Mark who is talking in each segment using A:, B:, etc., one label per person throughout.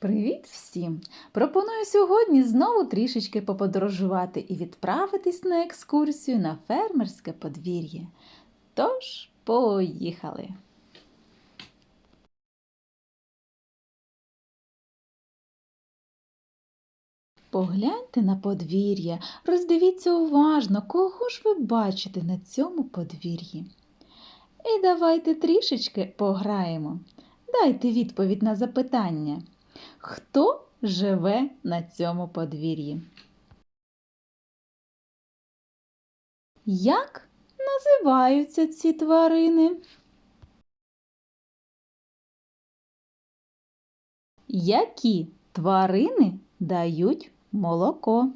A: Привіт всім! Пропоную сьогодні знову трішечки поподорожувати і відправитись на екскурсію на фермерське подвір'я. Тож, поїхали! Погляньте на подвір'я, роздивіться уважно, кого ж ви бачите на цьому подвір'ї. І давайте трішечки пограємо. Дайте відповідь на запитання. Хто живе на цьому подвір'ї? Як називаються ці тварини? Які тварини дають молоко?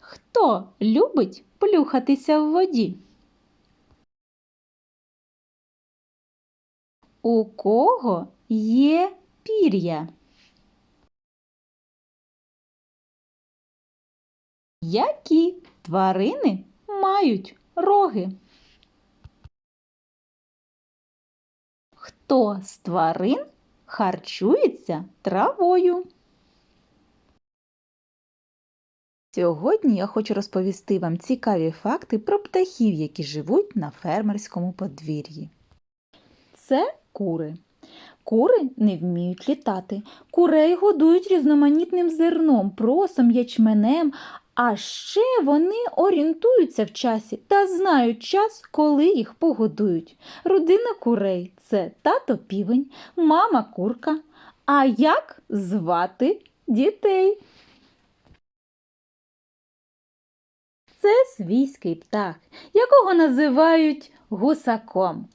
A: Хто любить плюхатися в воді? У кого є пір'я? Які тварини мають роги? Хто з тварин харчується травою? Сьогодні я хочу розповісти вам цікаві факти про птахів, які живуть на фермерському подвір'ї. Це кури. Кури не вміють літати. Курей годують різноманітним зерном, просом, ячменем, а ще вони орієнтуються в часі та знають час, коли їх погодують. Родина курей це тато півень, мама курка. А як звати дітей? Це свійський птах, якого називають гусаком.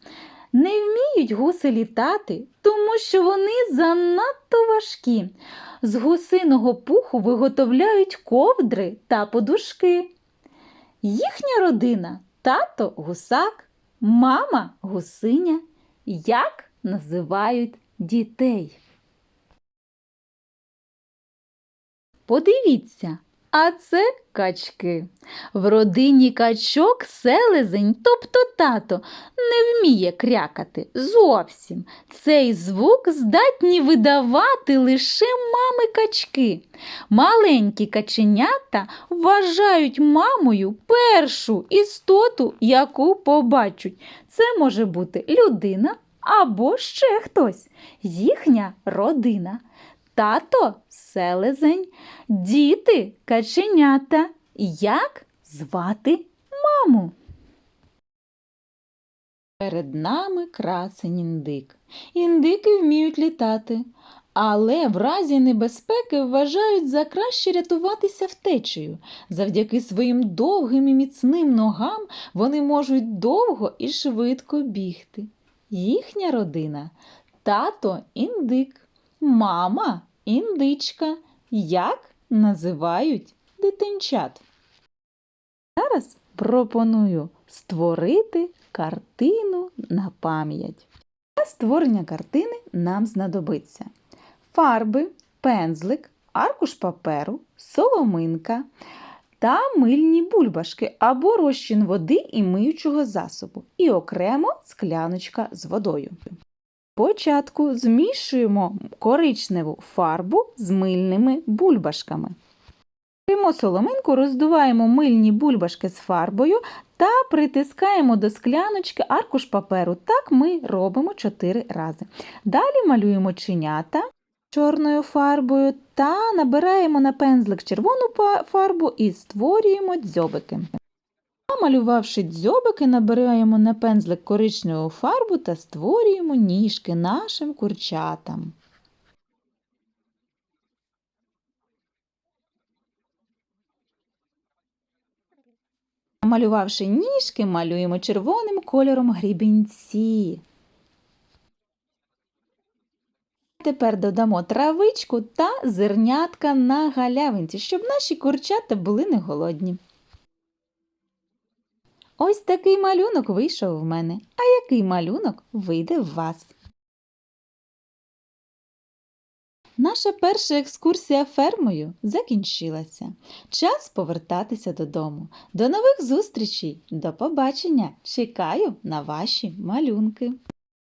A: Не вміють гуси літати, тому що вони занадто важкі. З гусиного пуху виготовляють ковдри та подушки. Їхня родина тато гусак, мама гусиня. Як називають дітей? Подивіться, а це качки. В родині качок селезень, тобто тато, не вміє крякати зовсім. Цей звук здатні видавати лише мами качки. Маленькі каченята вважають мамою першу істоту, яку побачать. Це може бути людина або ще хтось, їхня родина. Тато селезень, діти каченята. Як звати маму? Перед нами красень індик. Індики вміють літати, але в разі небезпеки вважають за краще рятуватися втечею. Завдяки своїм довгим і міцним ногам вони можуть довго і швидко бігти. Їхня родина тато індик. Мама індичка. Як називають дитинчат? Зараз пропоную створити картину на пам'ять. Для створення картини нам знадобиться фарби, пензлик, аркуш паперу, соломинка та мильні бульбашки або розчин води і миючого засобу, і окремо скляночка з водою. Спочатку змішуємо коричневу фарбу з мильними бульбашками. Беремо соломинку, роздуваємо мильні бульбашки з фарбою та притискаємо до скляночки аркуш паперу. Так ми робимо 4 рази. Далі малюємо чинята чорною фарбою та набираємо на пензлик червону фарбу і створюємо дзьобики. Намалювавши дзьобики, набираємо на пензлик коричневу фарбу та створюємо ніжки нашим курчатам. Намалювавши ніжки, малюємо червоним кольором грібінці. Тепер додамо травичку та зернятка на галявинці, щоб наші курчата були не голодні. Ось такий малюнок вийшов в мене. А який малюнок вийде в вас? Наша перша екскурсія фермою закінчилася. Час повертатися додому. До нових зустрічей! До побачення! Чекаю на ваші малюнки!